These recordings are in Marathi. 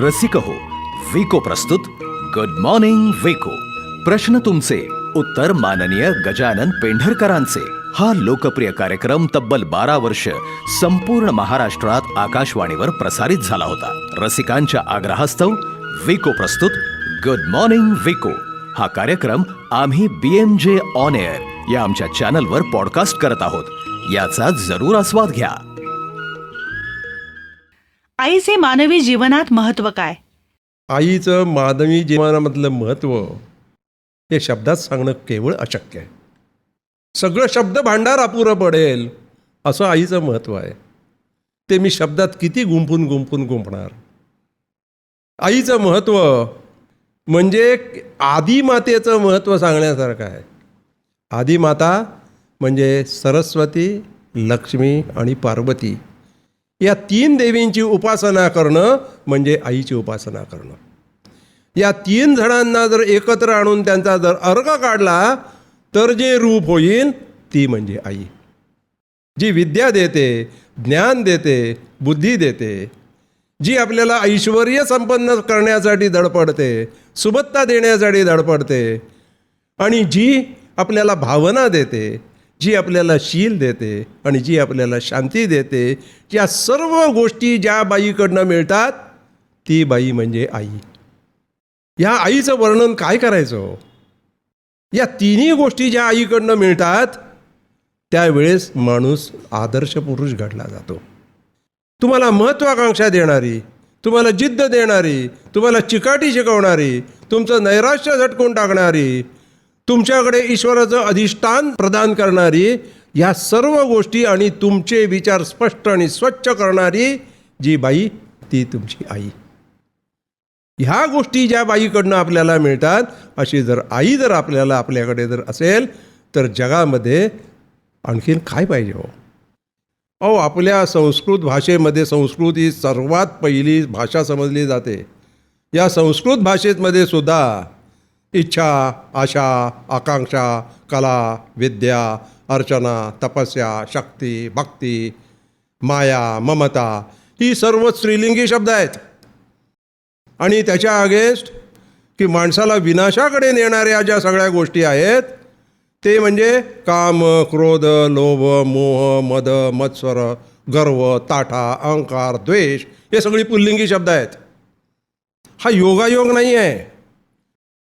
रसिक हो. विको प्रस्तुत. Good morning Vicco. प्रश्न तुमचे. उत्तर माननीय गजानन पेंढरकरांचे. हा लोकप्रिय कार्यक्रम तब्बल बारा वर्ष संपूर्ण महाराष्ट्रात आकाशवाणीवर प्रसारित झाला होता. रसिकांच्या आग्रहास्तव विको प्रस्तुत. Good morning Vicco. हा कार्यक्रम आम्ही B M J on air या आमच्या चॅनलवर पॉडकास्ट करत आहोत. याचा जरूर आस्वाद घ्या. आईचे मानवी जीवनात महत्त्व काय? आईचं मानवी जीवनामधलं महत्त्व हे शब्दात सांगणं केवळ अशक्य आहे. सगळं शब्द भांडार अपुरं पडेल असं आईचं महत्त्व आहे. ते मी शब्दात किती गुंफून गुंफून गुंफणार? आईचं महत्त्व म्हणजे आदिमातेचं महत्त्व सांगण्यासारखं आहे. आदिमाता म्हणजे सरस्वती लक्ष्मी आणि पार्वती. या तीन देवींची उपासना करणं म्हणजे आईची उपासना करणं. या तीन जणांना जर एकत्र आणून त्यांचा जर अर्घ काढला तर जे रूप होईल ती म्हणजे आई. जी विद्या देते ज्ञान देते बुद्धी देते जी आपल्याला ऐश्वर संपन्न करण्यासाठी धडपडते सुबत्ता देण्यासाठी धडपडते आणि जी आपल्याला भावना देते जी आपल्याला शील देते आणि जी आपल्याला शांती देते या सर्व गोष्टी ज्या बाईकडनं मिळतात ती बाई म्हणजे आई. या आईचं वर्णन काय करायचं? या तिन्ही गोष्टी ज्या आईकडनं मिळतात त्यावेळेस माणूस आदर्श पुरुष घडला जातो. तुम्हाला महत्त्वाकांक्षा देणारी तुम्हाला जिद्द देणारी तुम्हाला चिकाटी शिकवणारी तुमचं नैराश्य झटकून टाकणारी तुमच्याकडे ईश्वराचं अधिष्ठान प्रदान करणारी या सर्व गोष्टी आणि तुमचे विचार स्पष्ट आणि स्वच्छ करणारी जी बाई ती तुमची आई. ह्या गोष्टी ज्या बाईकडनं आपल्याला मिळतात अशी जर आई जर आपल्याला आपल्याकडे जर असेल तर जगामध्ये आणखीन काय पाहिजे हो? अहो आपल्या संस्कृत भाषेमध्ये संस्कृत ही सर्वात पहिली भाषा समजली जाते. या संस्कृत भाषेमध्ये सुद्धा इच्छा आशा आकांक्षा कला विद्या अर्चना तपस्या शक्ती भक्ती माया ममता ही सर्व स्त्रीलिंगी शब्द आहेत. आणि त्याच्या अगेन्स्ट की माणसाला विनाशाकडे नेणाऱ्या ज्या सगळ्या गोष्टी आहेत ते म्हणजे काम क्रोध लोभ मोह मद मत्सर गर्व ताठा अहंकार द्वेष हे सगळी पुल्लिंगी शब्द आहेत. हा योगायोग नाही आहे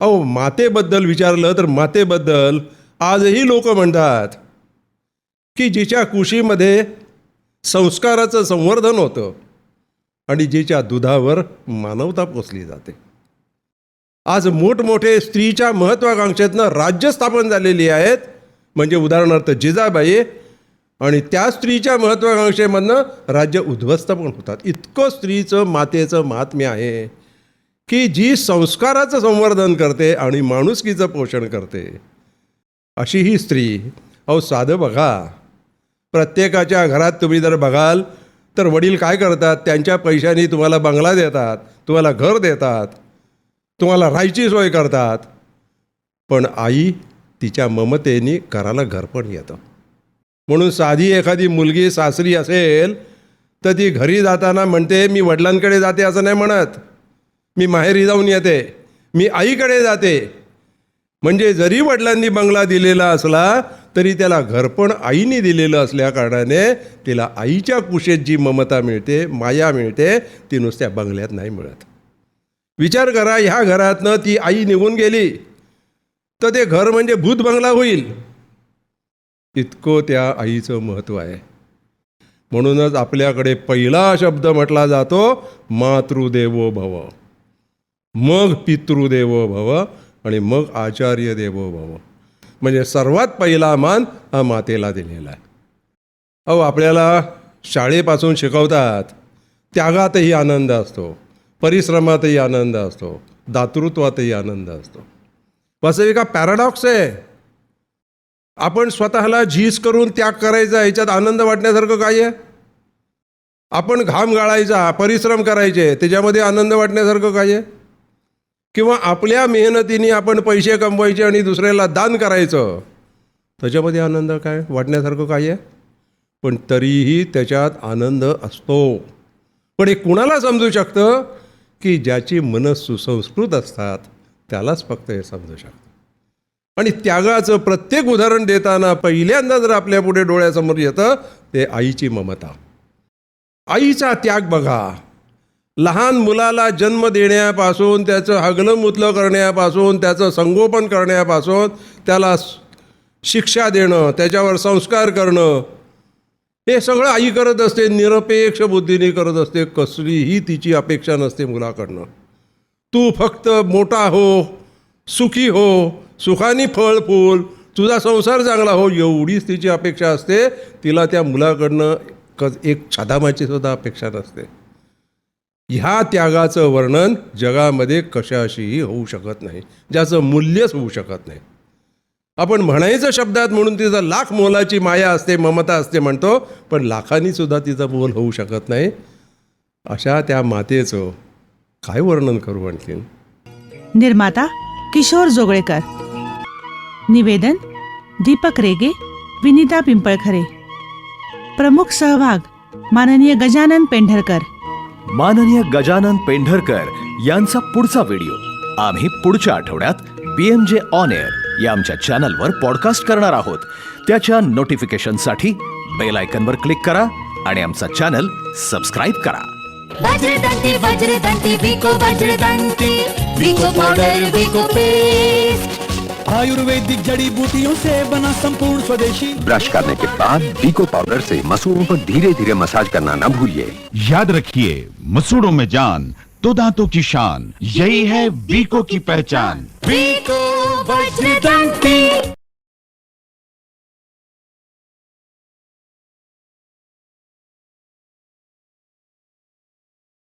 अहो मातेबद्दल विचारलं तर मातेबद्दल आजही लोक म्हणतात की जिच्या कुशीमध्ये संस्काराचं संवर्धन होतं आणि जिच्या दुधावर मानवता पोचली जाते. आज मोठमोठे स्त्रीच्या महत्वाकांक्षेतनं राज्य स्थापन झालेली आहेत. म्हणजे उदाहरणार्थ जिजाबाई आणि त्या स्त्रीच्या महत्त्वाकांक्षेमधनं राज्य उद्ध्वस्त पण होतात. इतकं स्त्रीचं मातेचं महात्म्य आहे. की जी संस्काराचं संवर्धन करते आणि माणुसकीचं पोषण करते. अशी ही स्त्री अहो साधं बघा. प्रत्येकाच्या घरात तुम्ही जर बघाल तर वडील काय करतात? त्यांच्या पैशाने तुम्हाला बंगला देतात तुम्हाला घर देतात तुम्हाला राहायची सोय करतात. पण आई तिच्या ममतेने घराला घर पण येतं. म्हणून साधी एखादी मुलगी सासरी असेल तर ती घरी जाताना म्हणते मी वडिलांकडे जाते असं नाही म्हणत. मी माहेरी जाऊन येते. मी आईकडे जाते. म्हणजे जरी वडिलांनी बंगला दिलेला असला तरी त्याला घरपण आईने दिलेलं असल्या कारणाने तिला आईच्या कुशेत जी ममता मिळते माया मिळते ती नुसत्या बंगल्यात नाही मिळत. विचार करा ह्या घरातनं ती आई निघून गेली तर ते घर म्हणजे भूत बंगला होईल. इतकं त्या आईचं महत्त्व आहे. म्हणूनच आपल्याकडे पहिला शब्द म्हटला जातो मातृदेवो भव. मग पितृदेवो भव आणि मग आचार्य देवो भव. म्हणजे सर्वात पहिला मान हा मातेला दिलेला आहे. अहो आपल्याला शाळेपासून शिकवतात त्यागातही आनंद असतो परिश्रमातही आनंद असतो दातृत्वातही आनंद असतो. वास्तविक हा पॅराडॉक्स आहे. आपण स्वतःला झीज करून त्याग करायचा याच्यात आनंद वाटण्यासारखं काय आहे? आपण घाम गाळायचा परिश्रम करायचे त्याच्यामध्ये आनंद वाटण्यासारखं काय आहे? किंवा आपल्या मेहनतीने आपण पैसे कमवायचे आणि दुसऱ्याला दान करायचं त्याच्यामध्ये आनंद काय? वाटण्यासारखं काय आहे? पण तरीही त्याच्यात आनंद असतो. पण हे कुणाला समजू शकतं? की ज्याची मनं सुसंस्कृत असतात त्यालाच फक्त हे समजू शकतं. आणि त्यागाचं प्रत्येक उदाहरण देताना पहिल्यांदा जर आपल्या पुढे डोळ्यासमोर येतं ते आईची ममता. आईचा त्याग बघा. लहान मुलाला जन्म देण्यापासून त्याचं हगलं मुतलं करण्यापासून त्याचं संगोपन करण्यापासून त्याला शिक्षा देणं त्याच्यावर संस्कार करणं हे सगळं आई करत असते निरपेक्ष बुद्धीने करत असते कसलीही तिची अपेक्षा नसते मुलाकडनं. तू फक्त मोठा हो सुखी हो सुखानी फळ फूल तुझा संसार चांगला हो एवढीच तिची अपेक्षा असते तिला त्या मुलाकडनं क एक छदामाची सुद्धा अपेक्षा नसते. ह्या त्यागाचं वर्णन जगामध्ये कशाशीही होऊ शकत नाही ज्याचं मूल्यच होऊ शकत नाही. आपण म्हणायचं शब्दात म्हणून तिचं लाख मोलाची माया असते ममता असते म्हणतो पण लाखांनी सुद्धा तिचं मोल होऊ शकत नाही. अशा त्या मातेचं काय वर्णन करू आणखीन? निर्माता किशोर जोगळेकर. निवेदन दीपक रेगे विनिता पिंपळखरे. प्रमुख सहभाग माननीय गजानन पेंढरकर. माननीय गजानन पेंढरकर यांचा पुढचा व्हिडिओ. आम्ही पुढच्या आठवड्यात बीएमजे ऑन एअर या आमच्या चॅनलवर पॉडकास्ट करणार आहोत. त्याच्या नोटिफिकेशनसाठी बेल आयकनवर क्लिक करा आणि आमचा चॅनल सबस्क्राईब करा. वज्रदंती वज्रदंती बिको वज्रदंती बिको पावडर बिको पेस्ट आयुर्वेदिक जड़ी बूटियों से बना संपूर्ण स्वदेशी। ब्रश करने के बाद बीको पाउडर से मसूरों पर धीरे धीरे मसाज करना न भूलिए। याद रखिए मसूरों में जान तो दांतों की शान यही है वीको की पहचान। विको